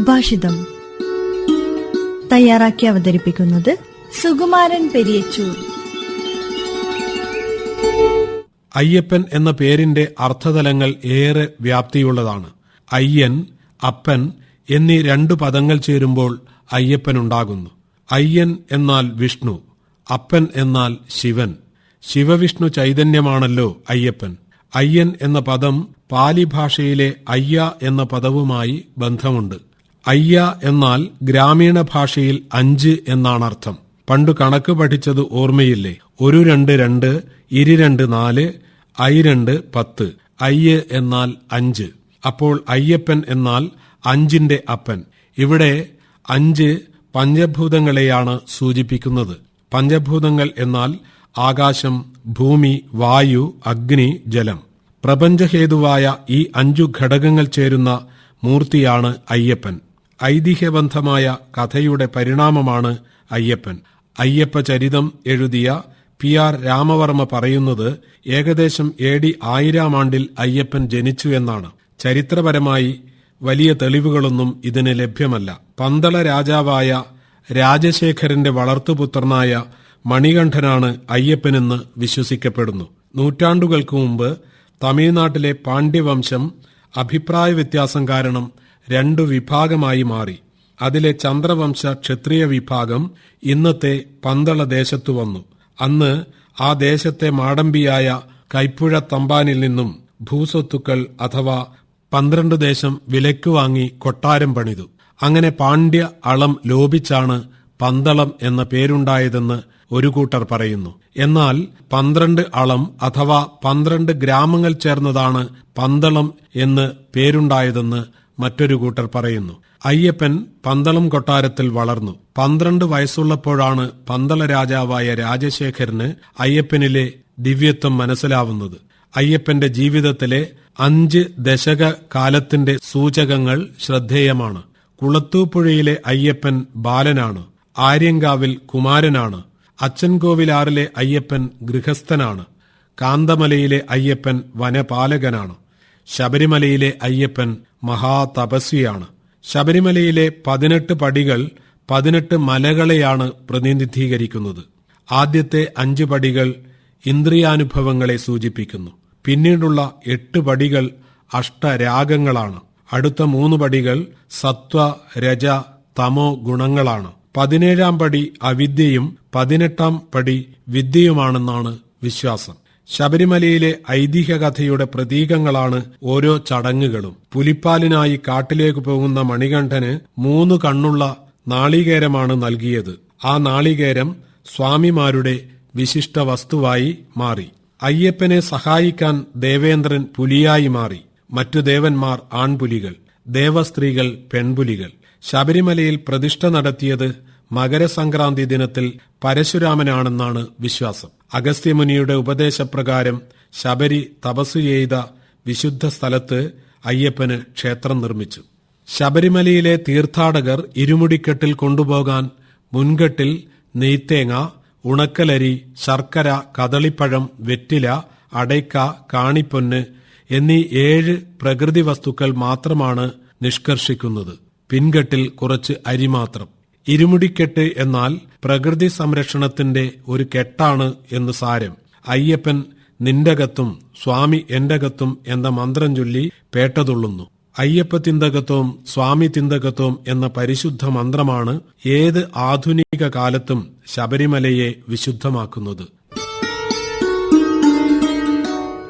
സുഭാഷിതം. തയ്യാറാക്കി അവതരിപ്പിക്കുന്നത് സുകുമാരൻ പെരിയച്ചൂർ. അയ്യപ്പൻ എന്ന പേരിന്റെ അർത്ഥതലങ്ങൾ ഏറെ വ്യാപ്തിയുള്ളതാണ്. അയ്യൻ അപ്പൻ എന്നീ രണ്ടു പദങ്ങൾ ചേരുമ്പോൾ അയ്യപ്പൻ ഉണ്ടാകുന്നു അയ്യൻ എന്നാൽ വിഷ്ണു അപ്പൻ എന്നാൽ ശിവൻ. ശിവവിഷ്ണു ചൈതന്യമാണല്ലോ അയ്യപ്പൻ. അയ്യൻ എന്ന പദം പാലി ഭാഷയിലെ അയ്യ എന്ന പദവുമായി ബന്ധമുണ്ട്. അയ്യ എന്നാൽ ഗ്രാമീണ ഭാഷയിൽ അഞ്ച് എന്നാണ് അർത്ഥം പണ്ട് കണക്ക് പഠിച്ചത് ഓർമ്മയില്ലേ? ഒരു രണ്ട് രണ്ട് ഇരു രണ്ട് നാല് ഐ രണ്ട് പത്ത്. അയ്യ എന്നാൽ അഞ്ച്. അപ്പോൾ അയ്യപ്പൻ എന്നാൽ അഞ്ചിന്റെ അപ്പൻ. ഇവിടെ അഞ്ച് പഞ്ചഭൂതങ്ങളെയാണ് സൂചിപ്പിക്കുന്നത്. പഞ്ചഭൂതങ്ങൾ എന്നാൽ ആകാശം ഭൂമി വായു അഗ്നി ജലം. പ്രപഞ്ചഹേതുവായ ഈ അഞ്ചു ഘടകങ്ങൾ ചേരുന്ന മൂർത്തിയാണ് അയ്യപ്പൻ. ഐതിഹ്യബന്ധമായ കഥയുടെ പരിണാമമാണ് അയ്യപ്പൻ. അയ്യപ്പ ചരിതം എഴുതിയ പി ആർ രാമവർമ്മ പറയുന്നത് ഏകദേശം എ ഡി ആയിരം ആണ്ടിൽ അയ്യപ്പൻ ജനിച്ചു എന്നാണ്. ചരിത്രപരമായി വലിയ തെളിവുകളൊന്നും ഇതിന് ലഭ്യമല്ല. പന്തള രാജാവായ രാജശേഖരന്റെ വളർത്തുപുത്രനായ മണികണ്ഠനാണ് അയ്യപ്പനെന്ന് വിശ്വസിക്കപ്പെടുന്നു. നൂറ്റാണ്ടുകൾക്ക് മുമ്പ് തമിഴ്നാട്ടിലെ പാണ്ഡ്യവംശം അഭിപ്രായ വ്യത്യാസം കാരണം രണ്ടു വിഭാഗമായി മാറി. അതിലെ ചന്ദ്രവംശ ക്ഷത്രിയ വിഭാഗം ഇന്നത്തെ പന്തള ദേശത്തു വന്നു. അന്ന് ആ ദേശത്തെ മാടമ്പിയായ കൈപ്പുഴ തമ്പാനിൽ നിന്നും ഭൂസ്വത്തുക്കൾ അഥവാ പന്ത്രണ്ട് ദേശം വിലയ്ക്കു വാങ്ങി കൊട്ടാരം പണിതു. അങ്ങനെ പാണ്ഡ്യ അളം ലോപിച്ചാണ് പന്തളം എന്ന പേരുണ്ടായതെന്ന് ഒരു കൂട്ടർ പറയുന്നു. എന്നാൽ പന്ത്രണ്ട് അളം അഥവാ പന്ത്രണ്ട് ഗ്രാമങ്ങൾ ചേർന്നതാണ് പന്തളം എന്ന് പേരുണ്ടായതെന്ന് മറ്റൊരു കൂട്ടർ പറയുന്നു അയ്യപ്പൻ പന്തളം കൊട്ടാരത്തിൽ വളർന്നു. പന്ത്രണ്ട് വയസ്സുള്ളപ്പോഴാണ് പന്തള രാജാവായ രാജശേഖരന് അയ്യപ്പനിലെ ദിവ്യത്വം മനസ്സിലാവുന്നത്. അയ്യപ്പന്റെ ജീവിതത്തിലെ അഞ്ച് ദശക കാലത്തിന്റെ സൂചകങ്ങൾ ശ്രദ്ധേയമാണ്. കുളത്തൂപ്പുഴയിലെ അയ്യപ്പൻ ബാലനാണ്. ആര്യങ്കാവിൽ കുമാരനാണ്. അച്ചൻകോവിലാറിലെ അയ്യപ്പൻ ഗൃഹസ്ഥനാണ്. കാന്തമലയിലെ അയ്യപ്പൻ വനപാലകനാണ്. ശബരിമലയിലെ അയ്യപ്പൻ മഹാതപസ്വിയാണ്. ശബരിമലയിലെ പതിനെട്ട് പടികൾ പതിനെട്ട് മലകളെയാണ് പ്രതിനിധീകരിക്കുന്നത്. ആദ്യത്തെ അഞ്ച് പടികൾ ഇന്ദ്രിയാനുഭവങ്ങളെ സൂചിപ്പിക്കുന്നു. പിന്നീടുള്ള എട്ട് പടികൾ അഷ്ടരാഗങ്ങളാണ്. അടുത്ത മൂന്ന് പടികൾ സത്വ രജ തമോ ഗുണങ്ങളാണ്. പതിനേഴാം പടി അവിദ്യയും പതിനെട്ടാം പടി വിദ്യയുമാണെന്നാണ് വിശ്വാസം. ശബരിമലയിലെ ഐതിഹ്യ കഥയുടെ പ്രതീകങ്ങളാണ് ഓരോ ചടങ്ങുകളും. പുലിപ്പാലിനായി കാട്ടിലേക്ക് പോകുന്ന മണികണ്ഠന് മൂന്ന് കണ്ണുള്ള നാളികേരമാണ് നൽകിയത്. ആ നാളികേരം സ്വാമിമാരുടെ വിശിഷ്ട വസ്തുവായി മാറി. അയ്യപ്പനെ സഹായിക്കാൻ ദേവേന്ദ്രൻ പുലിയായി മാറി. മറ്റു ദേവന്മാർ ആൺപുലികൾ ദേവസ്ത്രീകൾ പെൺപുലികൾ. ശബരിമലയിൽ പ്രതിഷ്ഠ നടത്തിയത് മകരസംക്രാന്തി ദിനത്തിൽ പരശുരാമനാണെന്നാണ് വിശ്വാസം. അഗസ്ത്യമുനിയുടെ ഉപദേശപ്രകാരം ശബരി തപസ് ചെയ്ത വിശുദ്ധ സ്ഥലത്ത് അയ്യപ്പന് ക്ഷേത്രം നിർമ്മിച്ചു. ശബരിമലയിലെ തീർത്ഥാടകർ ഇരുമുടിക്കെട്ടിൽ കൊണ്ടുപോകാൻ മുൻകെട്ടിൽ നെയ്ത്തേങ്ങ ഉണക്കലരി ശർക്കര കദളിപ്പഴം വെറ്റില അടയ്ക്ക കാണിപ്പൊന്ന് എന്നീ ഏഴ് പ്രകൃതി വസ്തുക്കൾ മാത്രമാണ് നിഷ്കർഷിക്കുന്നത്. പിൻകെട്ടിൽ കുറച്ച് അരി മാത്രം. ഇരുമുടിക്കെട്ട് എന്നാൽ പ്രകൃതി സംരക്ഷണത്തിന്റെ ഒരു കെട്ടാണ് എന്ന് സാരം. അയ്യപ്പൻ നിന്റകത്തും സ്വാമി എന്റകത്തും എന്ന മന്ത്രം ചൊല്ലി പേട്ടതുള്ളുന്നു. അയ്യപ്പ തിന്തകത്വം സ്വാമി തിന്തകത്വം എന്ന പരിശുദ്ധ മന്ത്രമാണ് ഏത് ആധുനിക കാലത്തും ശബരിമലയെ വിശുദ്ധമാക്കുന്നത്.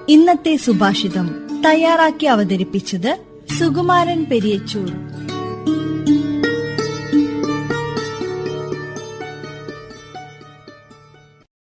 ഇന്നത്തെ സുഭാഷിതം തയ്യാറാക്കി അവതരിപ്പിച്ചത് സുകുമാരൻ പെരിയച്ചൂർ.